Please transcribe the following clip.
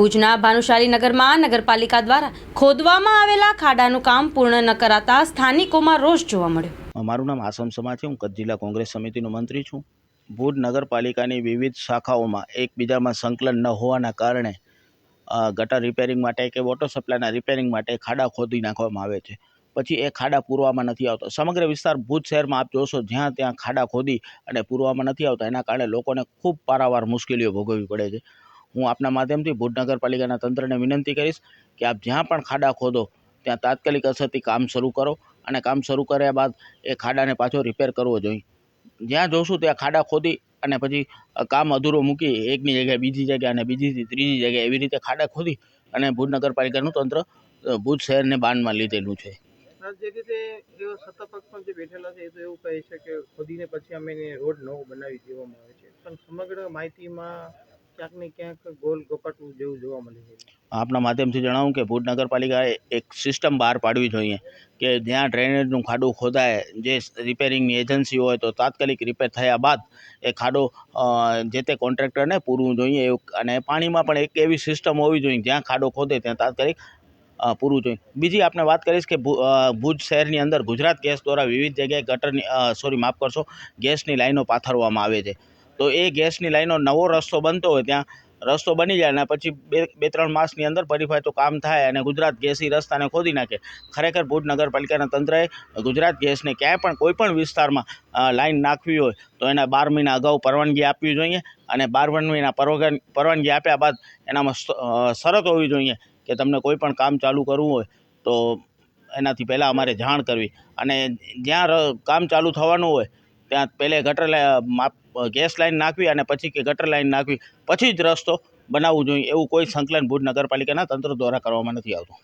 ભુજના ભાનુશાલી નગરમાં નગરપાલિકા દ્વારા ખોદવામાં આવેલા ખાડાનું કામ પૂર્ણ ન કરાતા સ્થાનિકોમાં રોષ જોવા મળ્યો. મારું નામ આસમ સમા છે હું કચ્છ જિલ્લા કોંગ્રેસ સમિતિનો મંત્રી છું. ભુજ નગરપાલિકાની વિવિધ શાખાઓમાં એકબીજામાં સંકલન ન હોવાના કારણે ગટર રિપેરિંગ માટે કે વોટર સપ્લાયના રિપેરિંગ માટે ખાડા ખોદી નાખવામાં આવે છે. પછી એ ખાડા પૂરવામાં નથી આવતો. સમગ્ર વિસ્તાર ભુજ શહેરમાં આપ જોશો, જ્યાં ત્યાં ખાડા ખોદી અને પૂરવામાં નથી આવતા. એના કારણે લોકોને ખૂબ પારાવાર મુશ્કેલીઓ ભોગવવી પડે છે. હું આપના માધ્યમથી ભુજ નગરપાલિકાના તંત્રને વિનંતી કરીશ કે આપ જ્યાં પણ ખાડા ખોદો, ત્યાં તાત્કાલિક અસરથી કામ શરૂ કરો અને કામ શરૂ કર્યા બાદ એ ખાડાને પાછો રિપેર કરવો જોઈએ. જ્યાં જોશું ત્યાં ખાડા ખોદી અને પછી કામ અધૂરો મૂકી એકની જગ્યાએ બીજી જગ્યાએ અને બીજીથી ત્રીજી જગ્યાએ એવી રીતે ખાડા ખોદી અને ભુજ નગરપાલિકાનું તંત્ર ભુજ શહેરને બાનમાં લીધેલું છે. જે રીતે એવું કહે છે કે ખોદીને પછી અમે રોડ નવો બનાવી દેવામાં આવે છે. પણ સમગ્ર માહિતીમાં ક્યાંક ને ક્યાંક ગોલ ગપાટું જેવું જોવા મળે છે. આપના માધ્યમથી જણાવું કે ભુજ નગરપાલિકાએ એક સિસ્ટમ બહાર પાડવી જોઈએ કે જ્યાં ડ્રેનેજનું ખાડું ખોદાય, જે રિપેરિંગની એજન્સી હોય તો તાત્કાલિક રિપેર થયા બાદ એ ખાડો જે તે કોન્ટ્રાક્ટરને પૂરવું જોઈએ અને પાણીમાં પણ એક એવી સિસ્ટમ હોવી જોઈએ જ્યાં ખાડો ખોદે ત્યાં તાત્કાલિક પૂરવું જોઈએ. બીજી આપણે વાત કરીશ કે ભુજ શહેરની અંદર ગુજરાત ગેસ દ્વારા વિવિધ જગ્યાએ ગટરની સોરી માફ કરશો, ગેસની લાઈનો પાથરવામાં આવે છે. તો એ ગેસની લાઈનો નવો રસ્તો બનતો હોય ત્યાં રસ્તો બની જાય અને પછી બે બે, ત્રણ માસની અંદર પાછું કામ થાય અને ગુજરાત ગેસ રસ્તાને ખોદી નાખે. ખરેખર ભુજ નગરપાલિકાના તંત્રએ ગુજરાત ગેસને ક્યાંય પણ કોઈપણ વિસ્તારમાં લાઈન નાખવી હોય તો એના બાર મહિના અગાઉ પરવાનગી આપવી જોઈએ અને બાર મહિના પરવાનગી આપ્યા બાદ એનામાં શરત હોવી જોઈએ કે તમને કોઈ પણ કામ ચાલુ કરવું હોય તો એનાથી પહેલાં અમારે જાણ કરવી. અને જ્યાં કામ ચાલુ થવાનું હોય, ત્યાં પહેલે ગટર માપ ગેસ લાઇન નાખવી અને પછી કે ગટર લાઇન નાખવી. પછી જ રસ્તો બનાવવું જોઈએ. એવું કોઈ સંકલન ભુજ નગરપાલિકાના તંત્ર દ્વારા કરવામાં નથી આવતું.